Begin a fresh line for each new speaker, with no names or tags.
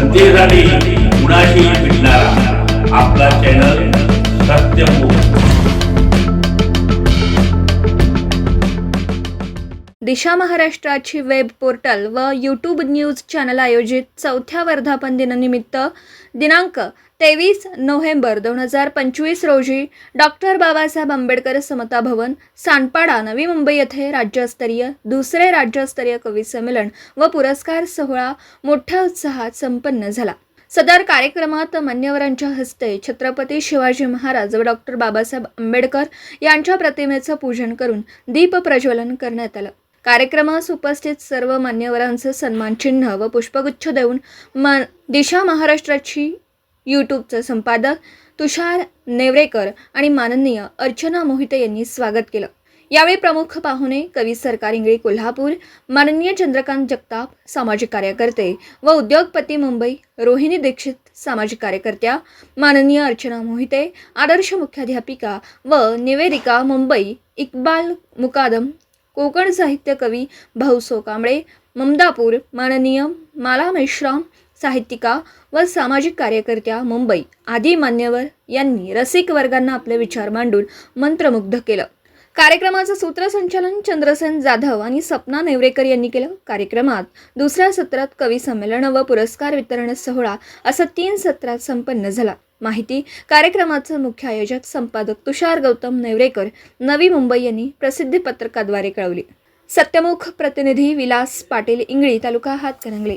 जनतेसाठी कुणाशी भेटणारा आपला चॅनल सत्यमुख
दिशा महाराष्ट्राची वेब पोर्टल व यूट्यूब न्यूज चॅनल आयोजित चौथ्या वर्धापन दिनानिमित्त दिनांक तेवीस नोव्हेंबर दोन हजार पंचवीस रोजी डॉक्टर बाबासाहेब आंबेडकर समता भवन सानपाडा नवी मुंबई येथे राज्यस्तरीय दुसरे राज्यस्तरीय कवी संमेलन व पुरस्कार सोहळा मोठ्या उत्साहात संपन्न झाला. सदर कार्यक्रमात मान्यवरांच्या हस्ते छत्रपती शिवाजी महाराज व डॉक्टर बाबासाहेब आंबेडकर यांच्या प्रतिमेचं पूजन करून दीप प्रज्वलन करण्यात आलं. कार्यक्रमास उपस्थित सर्व मान्यवरांचं सन्मान चिन्ह व पुष्पगुच्छ देऊन मा दिशा महाराष्ट्राची यूट्यूबचं संपादक तुषार नेवरेकर आणि माननीय अर्चना मोहिते यांनी स्वागत केलं. यावेळी प्रमुख पाहुणे कवी सरकार इंगळी कोल्हापूर माननीय चंद्रकांत जगताप सामाजिक कार्यकर्ते व उद्योगपती मुंबई रोहिणी दीक्षित सामाजिक कार्यकर्त्या माननीय अर्चना मोहिते आदर्श मुख्याध्यापिका व निवेदिका मुंबई इक्बाल मुकादम कोकण साहित्य कवी भाऊसो कांबळे ममदापूर माननीय माला मेश्राम साहित्यिका व सामाजिक कार्यकर्त्या मुंबई आदी मान्यवर यांनी रसिक वर्गांना आपले विचार मांडून मंत्रमुग्ध केलं. कार्यक्रमाचं सूत्रसंचालन चंद्रसेन जाधव आणि सपना नेवरेकर यांनी केलं. कार्यक्रमात दुसऱ्या सत्रात कवी संमेलन व पुरस्कार वितरण सोहळा असं तीन सत्रात संपन्न झाला. माहिती. कार्यक्रमाचं मुख्य आयोजक संपादक तुषार गौतम नेवरेकर नवी मुंबई यांनी प्रसिद्धी पत्रकाद्वारे कळवली. सत्यमुख प्रतिनिधी विलास पाटील इंगळी तालुका हातकणंगले.